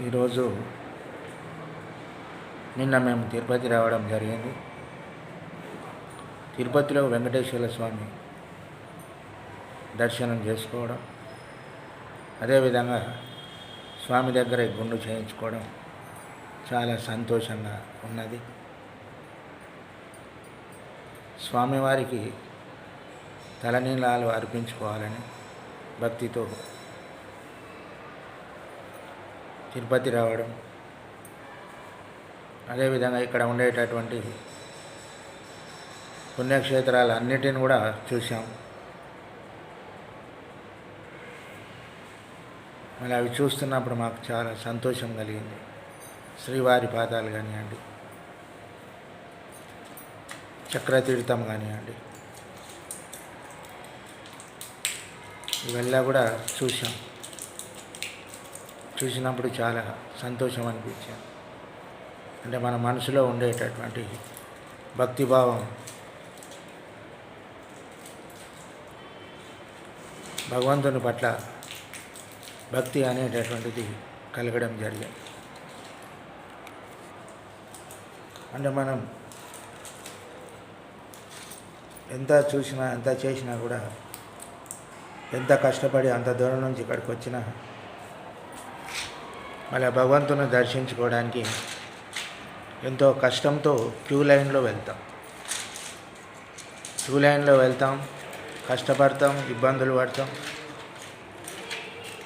ఈరోజు నిన్న మేము తిరుపతి రావడం జరిగింది. తిరుపతిలో వెంకటేశ్వర స్వామి దర్శనం చేసుకోవడం అదేవిధంగా స్వామి దగ్గర గుండు చేయించుకోవడం చాలా సంతోషంగా ఉన్నది. స్వామివారికి తలనీలాలు అర్పించుకోవాలని భక్తితో తిరుపతి రావడం. అదేవిధంగా ఇక్కడ ఉండేటటువంటి పుణ్యక్షేత్రాలు అన్నిటిని కూడా చూసాం మళ్ళీ అవి చూస్తున్నప్పుడు మాకు చాలా సంతోషం కలిగింది. శ్రీవారి పాదాలు కానివ్వండి చక్రతీర్థం కానివ్వండి ఇవెల్లా కూడా చూసాం చూసినప్పుడు చాలా సంతోషం అనిపించింది. అంటే మన మనసులో ఉండేటటువంటి భక్తిభావం భగవంతుని పట్ల భక్తి అనేటటువంటిది కలగడం జరిగింది. అంటే మనం ఎంత చూసినా ఎంత చేసినా కూడా ఎంత కష్టపడి అంత దూరం నుంచి ఇక్కడికి వచ్చినా మళ్ళీ భగవంతుని దర్శించుకోవడానికి ఎంతో కష్టంతో క్యూ లైన్లో వెళ్తాం. క్యూ లైన్లో వెళ్తాం కష్టపడతాం ఇబ్బందులు పడతాం.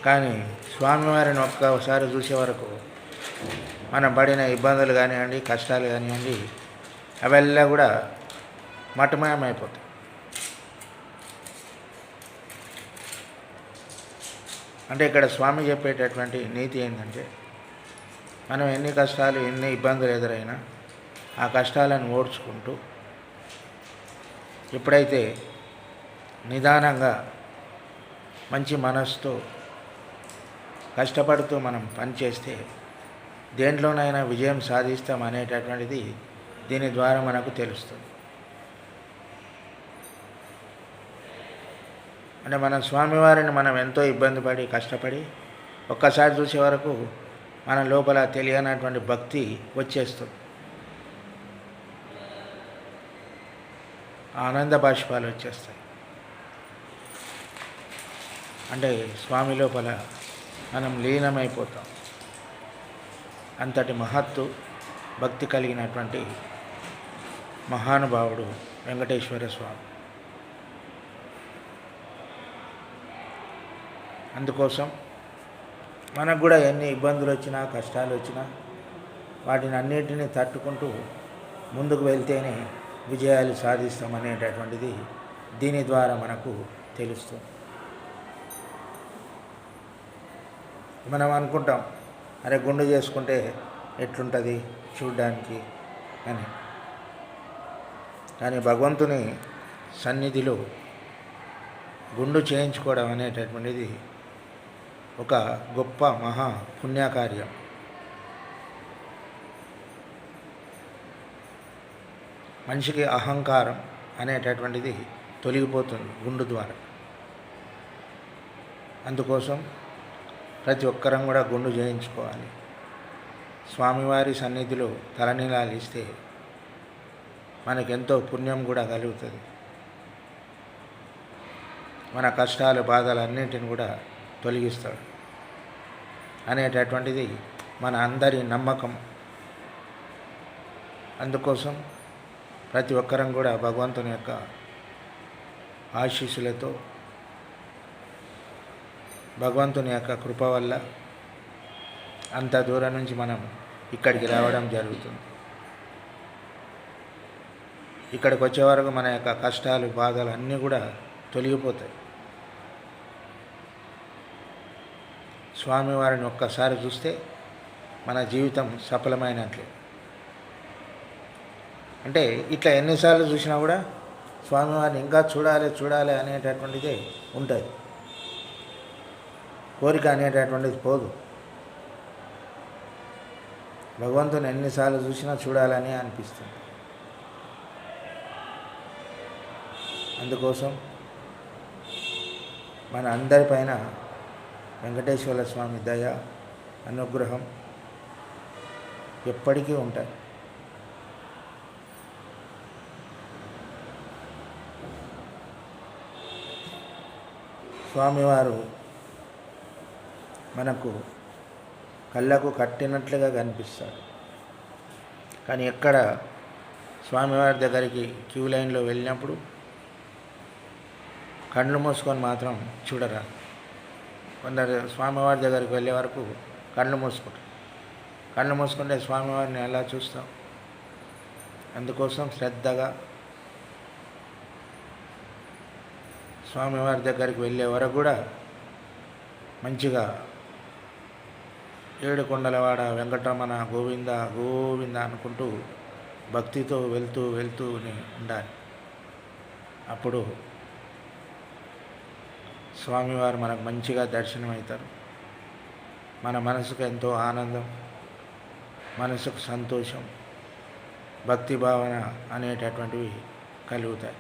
కానీ స్వామివారిని ఒక్కసారి చూసే వరకు మనం పడిన ఇబ్బందులు కానివ్వండి కష్టాలు కానివ్వండి అవెల్లా కూడా మటమయమైపోతాయి. అంటే ఇక్కడ స్వామి చెప్పేటటువంటి నీతి ఏంటంటే మనం ఎన్ని కష్టాలు ఎన్ని ఇబ్బందులు ఎదురైనా ఆ కష్టాలను ఓడ్చుకుంటూ ఎప్పుడైతే నిదానంగా మంచి మనస్సుతో కష్టపడుతూ మనం పనిచేస్తే దేంట్లోనైనా విజయం సాధిస్తాం అనేటటువంటిది దీని ద్వారా మనకు తెలుస్తుంది. అంటే మన స్వామివారిని మనం ఎంతో ఇబ్బంది పడి కష్టపడి ఒక్కసారి చూసే వరకు మన లోపల తెలియనటువంటి భక్తి వచ్చేస్తుంది. ఆనంద బాష్పాలు వచ్చేస్తాయి. అంటే స్వామి లోపల మనం లీనమైపోతాం. అంతటి మహత్తు భక్తి కలిగినటువంటి మహానుభావుడు వెంకటేశ్వర స్వామి. అందుకోసం మనకు కూడా ఎన్ని ఇబ్బందులు వచ్చినా కష్టాలు వచ్చినా వాటిని అన్నిటినీ తట్టుకుంటూ ముందుకు వెళ్తేనే విజయాలు సాధిస్తామనేటటువంటిది దీని ద్వారా మనకు తెలుస్తుంది. మనం అనుకుంటాం అరే గుండు చేసుకుంటే ఎట్లుంటుంది చూడ్డానికి అని. కానీ భగవంతుని సన్నిధిలో గుండు చేయించుకోవడం అనేటటువంటిది ఒక గొప్ప మహా పుణ్యకార్యం. మనిషికి అహంకారం అనేటటువంటిది తొలగిపోతుంది గుండు ద్వారా. అందుకోసం ప్రతి ఒక్కరం కూడా గుండు చేయించుకోవాలి స్వామివారి సన్నిధిలో తలనీలాలు ఇస్తే మనకెంతో పుణ్యం కూడా కలుగుతుంది. మన కష్టాలు బాధలు అన్నింటిని కూడా తొలగిస్తాడు అనేటటువంటిది మన అందరి నమ్మకం. అందుకోసం ప్రతి ఒక్కరం కూడా భగవంతుని యొక్క ఆశీస్సులతో భగవంతుని యొక్క కృప వల్ల అంత దూరం నుంచి మనం ఇక్కడికి రావడం జరుగుతుంది. ఇక్కడికి వచ్చే వరకు మన యొక్క కష్టాలు బాధలు అన్నీ కూడా తొలగిపోతాయి. స్వామివారిని ఒక్కసారి చూస్తే మన జీవితం సఫలమైనట్లే. అంటే ఇట్లా ఎన్నిసార్లు చూసినా కూడా స్వామివారిని ఇంకా చూడాలి చూడాలి అనేటటువంటిదే ఉంటుంది. కోరిక అనేటటువంటిది పోదు. భగవంతుని ఎన్నిసార్లు చూసినా చూడాలని అనిపిస్తుంది. అందుకోసం మన అందరిపైన వెంకటేశ్వర స్వామి దయ అనుగ్రహం ఎప్పటికీ ఉంటాయి. స్వామివారు మనకు కళ్ళకు కట్టినట్లుగా కనిపిస్తాడు కానీ ఎక్కడ స్వామివారి దగ్గరికి క్యూ లైన్లో వెళ్ళినప్పుడు కళ్ళు మూసుకొని మాత్రం చూడరా కొందరు స్వామివారి దగ్గరికి వెళ్ళే వరకు కళ్ళు మూసుకుంటారు. కళ్ళు మూసుకుంటే స్వామివారిని ఎలా చూస్తాం? అందుకోసం శ్రద్ధగా స్వామివారి దగ్గరికి వెళ్ళే వరకు కూడా మంచిగా ఏడు కొండలవాడ వెంకటరమణ గోవింద గోవింద అనుకుంటూ భక్తితో వెళ్తూ వెళ్తూ ఉండాలి. అప్పుడు స్వామివారు మనకు మంచిగా దర్శనమవుతారు. మన మనసుకు ఎంతో ఆనందం మనసుకు సంతోషం భక్తి భావన అనేటటువంటివి కలుగుతాయి.